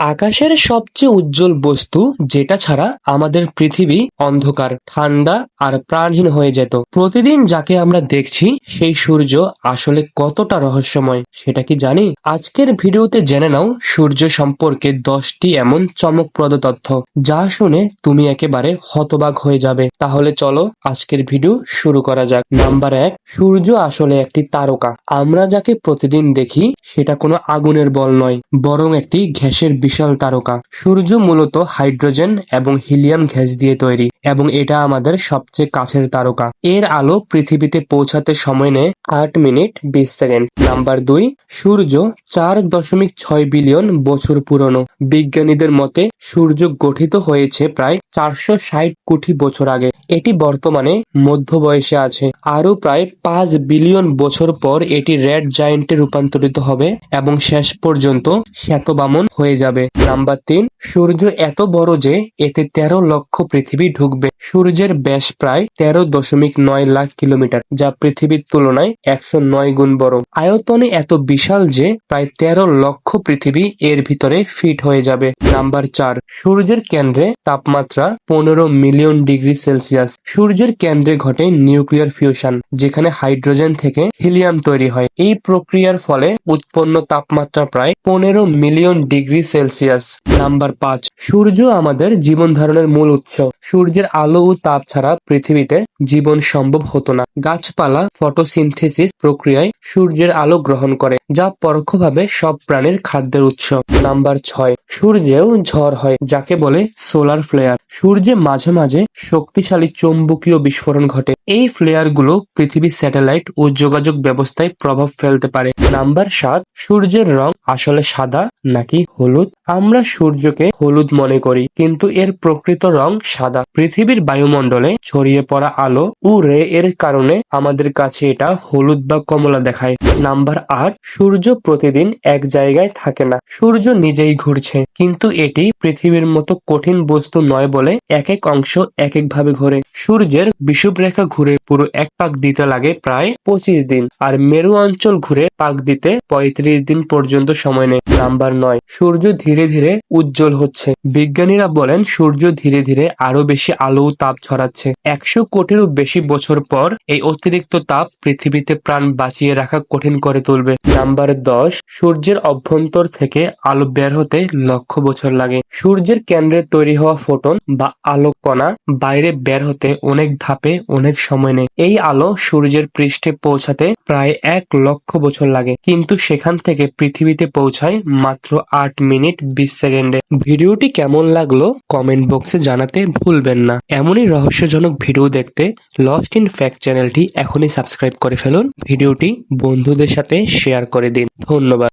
আকাশের সবচেয়ে উজ্জ্বল বস্তু যেটা ছাড়া আমাদের পৃথিবী অন্ধকার, ঠান্ডা আর প্রাণহীন হয়ে যেত। প্রতিদিন যাকে আমরা দেখছি, সেই সূর্য আসলে কতটা রহস্যময়, সেটা কি জানি? আজকের ভিডিওতে জেনে নাও সূর্য সম্পর্কে দশটি এমন চমকপ্রদ তথ্য, যা শুনে তুমি একেবারে হতবাক হয়ে যাবে। তাহলে চলো আজকের ভিডিও শুরু করা যাক। নাম্বার এক, সূর্য আসলে একটি তারকা। আমরা যাকে প্রতিদিন দেখি, সেটা কোনো আগুনের বল নয়, বরং একটি গ্যাসের বিশাল তারকা। সূর্য মূলত হাইড্রোজেন এবং হিলিয়াম গ্যাস দিয়ে তৈরি এবং এটা আমাদের সবচেয়ে কাছের তারকা। এর আলো পৃথিবীতে পৌঁছাতে সময় নেয় আট মিনিট বিশ সেকেন্ড। নাম্বার দুই, সূর্য চার দশমিক ছয় বিলিয়ন বছর পুরনো। বিজ্ঞানীদের মতে, সূর্য গঠিত হয়েছে প্রায় চারশো ষাট কোটি বছর আগে। এটি বর্তমানে মধ্য বয়সে আছে। আরও প্রায় পাঁচ বিলিয়ন বছর পর এটি রেড জায়েন্টে রূপান্তরিত হবে এবং শেষ পর্যন্ত শ্বেতবামন হয়ে যাবে। নাম্বার তিন, সূর্য এত বড় যে এতে তেরো লক্ষ পৃথিবী ঢুকবে। সূর্যের ব্যাস প্রায় তেরো দশমিক নয় লাখ কিলোমিটার, যা পৃথিবীর তুলনায় একশো নয় গুণ বড় আয়তনে এত বিশাল যে প্রায় তেরো লক্ষ পৃথিবী এর ভিতরে ফিট হয়ে যাবে। নাম্বার চার, সূর্যের কেন্দ্রে তাপমাত্রা পনেরো মিলিয়ন ডিগ্রি সেলসিয়াস। সূর্যের কেন্দ্রে ঘটে নিউক্লিয়ার ফিউশন, যেখানে হাইড্রোজেন থেকে হিলিয়াম তৈরি হয়। এই প্রক্রিয়ার ফলে উৎপন্ন তাপমাত্রা প্রায় পনেরো মিলিয়ন ডিগ্রি সেলসিয়াস। নাম্বার পাঁচ, সূর্য আমাদের জীবন ধারণের মূল উৎস। সূর্যের আলো ও তাপ ছাড়া পৃথিবীতে জীবন সম্ভব হতো না। গাছপালা, ফটোসিনথেসিস প্রক্রিয়ায় সূর্যের আলো গ্রহণ করে, যা পরোক্ষভাবে সব প্রাণীর খাদ্যের উৎস। নাম্বার ছয়, সূর্যেও ঝড় হয়, যাকে বলে সোলার ফ্লেয়ার। সূর্যে মাঝে মাঝে শক্তিশালী চৌম্বকীয় বিস্ফোরণ ঘটে। এই ফ্লেয়ারগুলো পৃথিবীর স্যাটেলাইট ও যোগাযোগ ব্যবস্থায় প্রভাব ফেলতে পারে। নাম্বার সাত, সূর্যের রং আসলে সাদা নাকি হলুদ? আমরা সূর্যকে হলুদ মনে করি, কিন্তু এর প্রকৃত রং সাদা। পৃথিবীর বায়ুমণ্ডলে ছড়িয়ে পড়া আলো ও রে এর কারণে আমাদের কাছে এটা হলুদ বা কমলা দেখায়। নাম্বার আট, সূর্য প্রতিদিন এক জায়গায় থাকে না। সূর্য নিজেই ঘুরছে, কিন্তু এটি পৃথিবীর মতো কঠিন বস্তু নয় বলে এক এক অংশ এক এক ভাবে ঘোরে। সূর্যের বিষুব রেখা ঘুরে পুরো এক পাক দিতে লাগে প্রায় পঁচিশ দিন, আর মেরু অঞ্চল ঘুরে পাক দিতে পঁয়ত্রিশ দিন পর্যন্ত সময় নেয় নাম্বার নয়, সূর্য ধীরে ধীরে উজ্জ্বল হচ্ছে। বিজ্ঞানীরা বলেন, সূর্য ধীরে ধীরে আরও বেশি আলো তাপ ছড়াচ্ছে। একশো কোটিরও বেশি বছর পর এই অতিরিক্ত তাপ পৃথিবীতে প্রাণ বাঁচিয়ে রাখা কঠিন করে তুলবে। নাম্বার দশ, সূর্যের অভ্যন্তর থেকে আলো বের হতে লক্ষ বছর লাগে। সূর্যের কেন্দ্রে তৈরি হওয়া ফোটন বা আলোক কণা বাইরে বের হতে অনেক ধাপে অনেক সময় নেয়। এই আলো সূর্যের পৃষ্ঠে পৌঁছাতে প্রায় এক লক্ষ বছর লাগে। কিন্তু সেখান থেকে পৃথিবীতে পৌঁছায় মাত্র আট মিনিট বিশ সেকেন্ডে। ভিডিওটি কেমন লাগল কমেন্ট বক্সে জানাতে ভুলবেন না। এমনই রহস্যজনক ভিডিও দেখতে লস্ট ইন ফ্যাক্ট চ্যানেলটি এখনই সাবস্ক্রাইব করে ফেলুন। ভিডিওটি বন্ধুদের সাথে শেয়ার করে দিন। ধন্যবাদ।